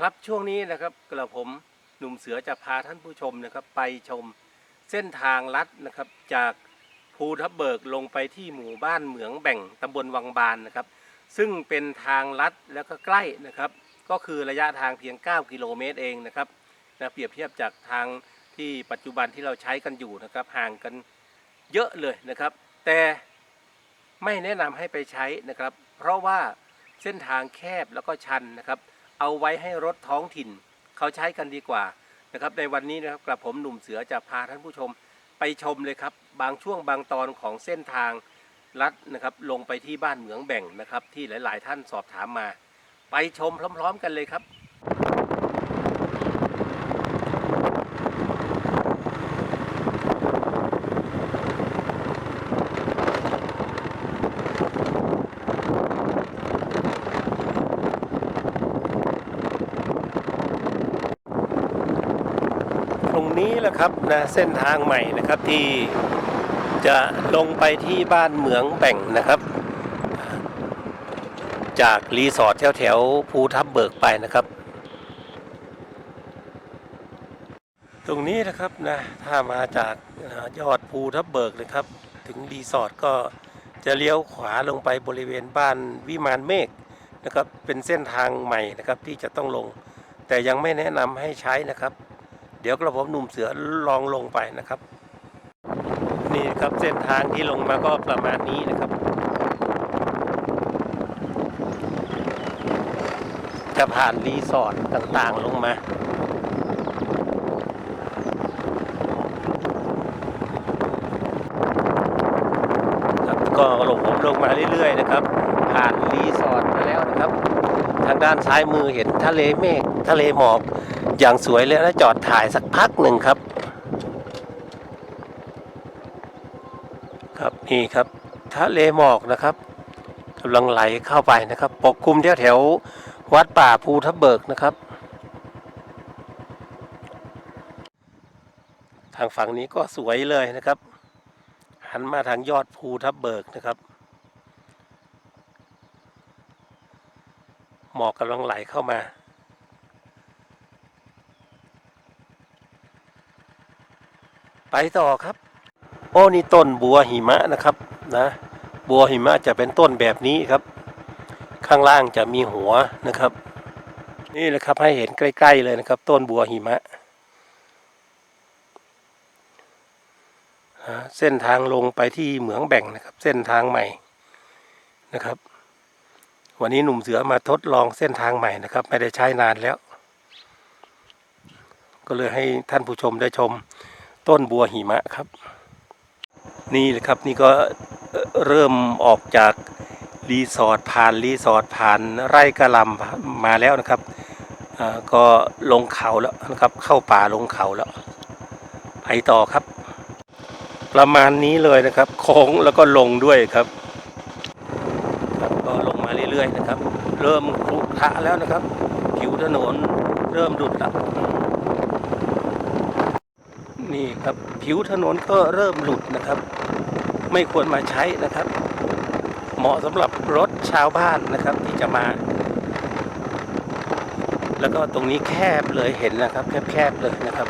ครับช่วงนี้นะครับกระผมหนุ่มเสือจะพาท่านผู้ชมนะครับ ไปชมเส้นทางลัดนะครับ จากภูทับเบิกลงไปที่หมู่บ้านเหมืองแบ่งตำบลวังบานนะครับ ซึ่งเป็นทางลัดแล้วก็ใกล้นะครับ ก็คือระยะทางเพียง 9 กิโลเมตรเองนะครับนะเปรียบเทียบจากทางที่ปัจจุบันที่เราใช้กันอยู่นะครับ ห่างกันเยอะเลยนะครับ แต่ไม่แนะนำให้ไปใช้นะครับ เพราะว่าเส้นทางแคบแล้วก็ชันนะครับ เอาไว้ให้รถท้องถิ่น เขาใช้กันดีกว่านะครับในวันนี้นะครับกระผมหนุ่มเสือจะพาท่านผู้ชมไปชมเลยครับ บางช่วงบางตอนของเส้นทางลัดนะครับลงไปที่บ้านเหมืองแบ่งนะครับที่หลาย ๆ ท่านสอบถามมา ไปชมพร้อม ๆ กันเลยครับ ตรง นะครับนะเส้นทางใหม่นะครับที่จะลงไปที่บ้านเหมืองแบ่งนะครับ จากรีสอร์ทแถวแถวๆภูทับเบิกไปนะครับ ตรงนี้นะครับนะถ้ามาจากยอดภูทับเบิกนะครับ ถึงรีสอร์ทก็จะเลี้ยวขวาลงไปบริเวณบ้านวิมานเมฆนะครับเป็นเส้นทางใหม่นะครับที่จะต้องลง แต่ยังไม่แนะนำให้ใช้นะครับ เดี๋ยวกระผมหนุ่มเสือลองลงไปนะครับ นี่ครับเส้นทางที่ลงมาก็ประมาณนี้นะครับ จะผ่านรีสอร์ทต่างๆลงมาครับก็ลงผมลงมาเรื่อยๆนะครับ ผ่านรีสอร์ทมาแล้วนะครับ ทาง ด้านซ้ายมือเห็นทะเลเมฆทะเลหมอกอย่างสวยเลยแล้วจอดถ่ายสักพักหนึ่งครับ ครับนี่ครับทะเลหมอกนะครับกำลังไหลเข้าไปนะครับ ปกคลุมแถวแถววัดป่าภูทับเบิกนะครับ ทางฝั่งนี้ก็สวยเลยนะครับ หันมาทางยอดภูทับเบิกนะครับ หม อกกำลังไหลเข้ามาไปต่อครับ โอ้นี่ต้นบัวหิมะนะครับนะบัวหิมะจะเป็นต้นแบบนี้ครับ ข้างล่างจะมีหัวนะครับ นี่แหละครับให้เห็นใกล้ ๆ เลยนะครับ ต้นบัวหิมะ เส้นทางลงไปที่เหมืองแบ่งนะครับ เส้นทางใหม่นะครับ วันนี้หนุ่มเสือมาทดลองเส้นทางใหม่นะครับ ไม่ได้ใช้นานแล้ว ก็เลยให้ท่านผู้ชมได้ชมต้นบัวหิมะครับ นี่เลยครับนี่ก็เริ่มออกจากรีสอร์ทผ่านรีสอร์ทผ่านไร่กระลำมาแล้วนะครับก็ลงเขาแล้วนะครับ เข้าป่าลงเขาแล้วไปต่อครับ ประมาณนี้เลยนะครับโค้งแล้วก็ลงด้วยครับ อยๆนะครับ เริ่มครุขระแล้วนะครับ ผิวถนนเริ่มดุดล้วนี่ครับผิวถนนก็เริ่มหลุดนะครับ ไม่ควรมาใช้นะครับ เหมาะสำหรับรถชาวบ้านนะครับที่จะมา แล้วก็ตรงนี้แคบเลยเห็นนะครับ แคบๆเลยนะครับ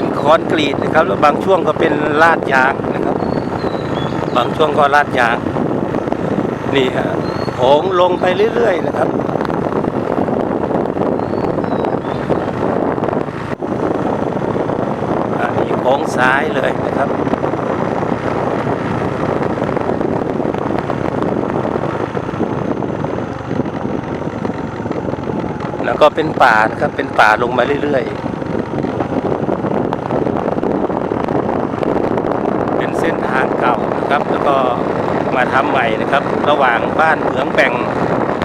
เป็นคอนกรีตนะครับแล้วบางช่วงก็เป็นลาดยางนะครับ บางช่วงก็ลาดยาง นี่ฮะโหงลงไปเรื่อย ๆ นะครับอันนี้โค้งซ้ายเลยนะครับแล้วก็เป็นป่านะครับ เป็นป่าลงมาเรื่อย ๆ เป็นเส้นทางเก่านะครับ แล้วก็มาทำใหม่นะครับ ระหว่างบ้านเหมืองแบ่ง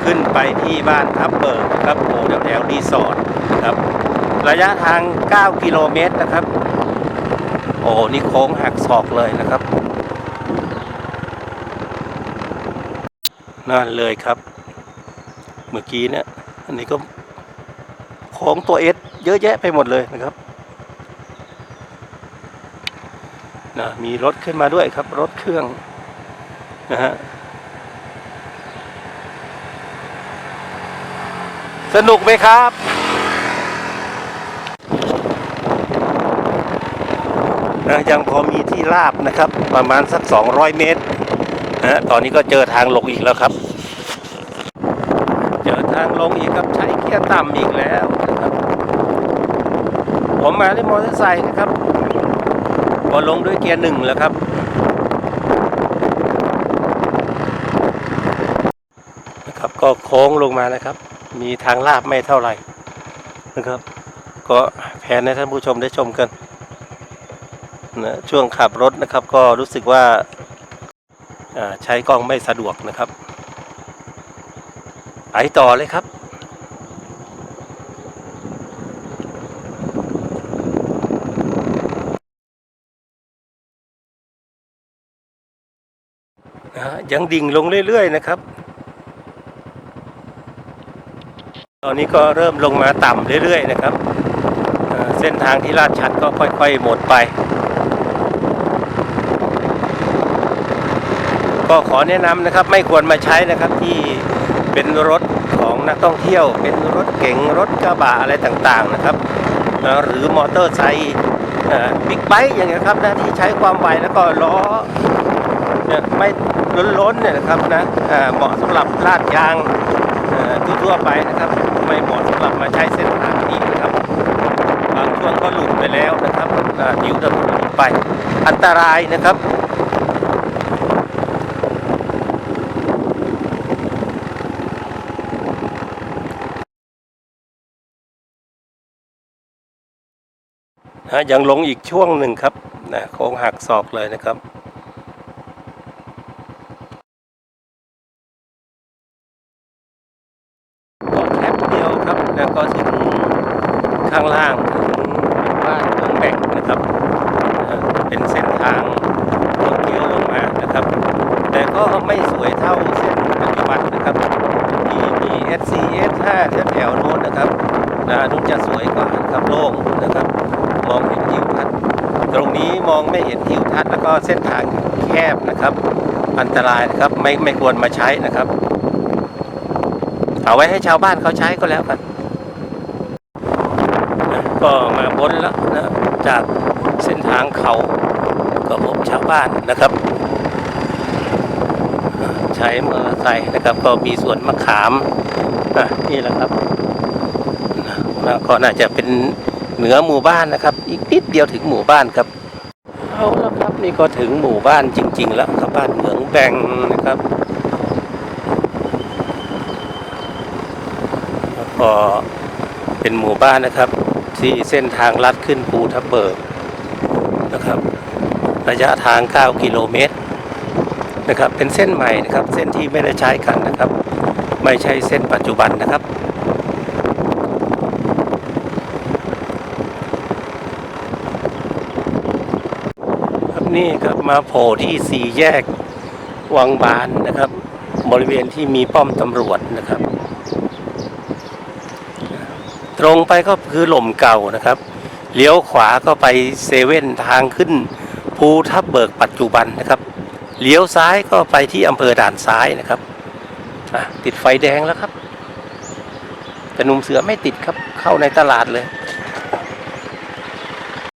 ขึ้นไปที่บ้านทับเบิกนะครับโอ้แถวแถวรีสอร์ทนะครับระยะทาง 9 กิโลเมตรนะครับ โอ้นี่โค้งหักศอกเลยนะครับนั่นเลยครับ เมื่อกี้เนี่ยอันนี้ก็โค้งตัวเอสเยอะแยะไปหมดเลยนะครับ นะมีรถขึ้นมาด้วยครับ รถเครื่องนะฮะสนุกไหมครับนะยังพอมีที่ราบนะครับ ประมาณสัก 200 เมตรนะตอนนี้ก็เจอทางลงอีกแล้วครับ เจอทางลงอีกครับใช้เกียร์ต่ำอีกแล้วนะครับผมมาด้วยมอเตอร์ไซค์นะครับ พอลงด้วยเกียร์หนึ่งแล้วครับ นะครับก็โค้งลงมานะครับ มีทางลาบไม่เท่าไหร่นะครับ ก็แผนให้ท่านผู้ชมได้ชมกันนะช่วงขับรถนะครับก็รู้สึกว่าอ่าใช้กล้องไม่สะดวกนะครับ ไปต่อเลยครับ นะฮะยังดิ่งลงเรื่อยๆนะครับ ตอนนี้ก็เริ่มลงมาต่ำเรื่อยๆนะครับ เส้นทางที่ลาดชันก็ค่อยๆหมดไป ก็ขอแนะนำนะครับไม่ควรมาใช้นะครับที่เป็นรถของนักท่องเที่ยวเป็นรถเก๋งรถกระบะอะไรต่างๆนะครับ หรือมอเตอร์ไซค์บิ๊กไบค์อย่างเงี้ยครับนะที่ใช้ความไวแล้วก็ล้อไม่ ล้นๆเนี่ยนะครับนะเหมาะสำหรับลาดยางทั่วๆไปนะครับ ไม่เหมาะสำหรับมาใช้เส้นทางนี้นะครับบางช่วงก็หลุดไปแล้วนะครับนิ้วถนนหลุดไปอันตรายนะครับนะยังลงอีกช่วงหนึ่งครับนะโค้งหักศอกเลยนะครับ ก็แคบเดียวครับแล้วก็ถึงข้างล่างถึงบ้านเมืองแบ่งนะครับนะเป็นเส้น ทางรถเลี้ยวลงมานะครับ แต่ก็ไม่สวยเท่าเส้นปัจจุบันนะครับที่มี SC S5 แถวโน้นนะครับนะนุ่นจะสวยกว่านะครับโล่งนะครับ มองเห็นทิวทัศน์ตรงนี้มองไม่เห็นทิวทัศน์แล้วก็เส้นทางแคบนะครับ อันตรายนะครับไม่ไม่ควรมาใช้นะครับ เอาไว้ให้ชาวบ้านเขาใช้ก็แล้วกันก็มาพ้นแล้วนะจากเส้นทางเขา ชาวบ้านนะครับ ใช้มอเตอร์ไซค์นะครับ ก็มีสวนมะขามนี่แหละครับนะก็น่าจะเป็นเหนือหมู่บ้านนะครับ อีกนิดเดียวถึงหมู่บ้านครับเอาล้วครับนี่ก็ถึงหมู่บ้านจริง ๆ แล้วครับบ้านเหมืองแบงนะครับแล้วก็เป็นหมู่บ้านนะครับ ที่เส้นทางลัดขึ้นภูทับเบิกนะครับ ระยะทาง 9 กิโลเมตรนะครับ เป็นเส้นใหม่นะครับ เส้นที่ไม่ได้ใช้กันนะครับ ไม่ใช่เส้นปัจจุบันนะครับครับนี่ครับมาโผล่ที่สี่แยกวังบานนะครับ บริเวณที่มีป้อมตำรวจนะครับ ตรงไปก็คือหล่มเก่านะครับเลี้ยวขวาก็ไปเซเว่นทางขึ้น ภูทับเบิกปัจจุบันนะครับ เลี้ยวซ้ายก็ไปที่อำเภอด่านซ้ายนะครับติดไฟแดงแล้วครับแต่หนุ่มเสือไม่ติดครับเข้าในตลาดเลย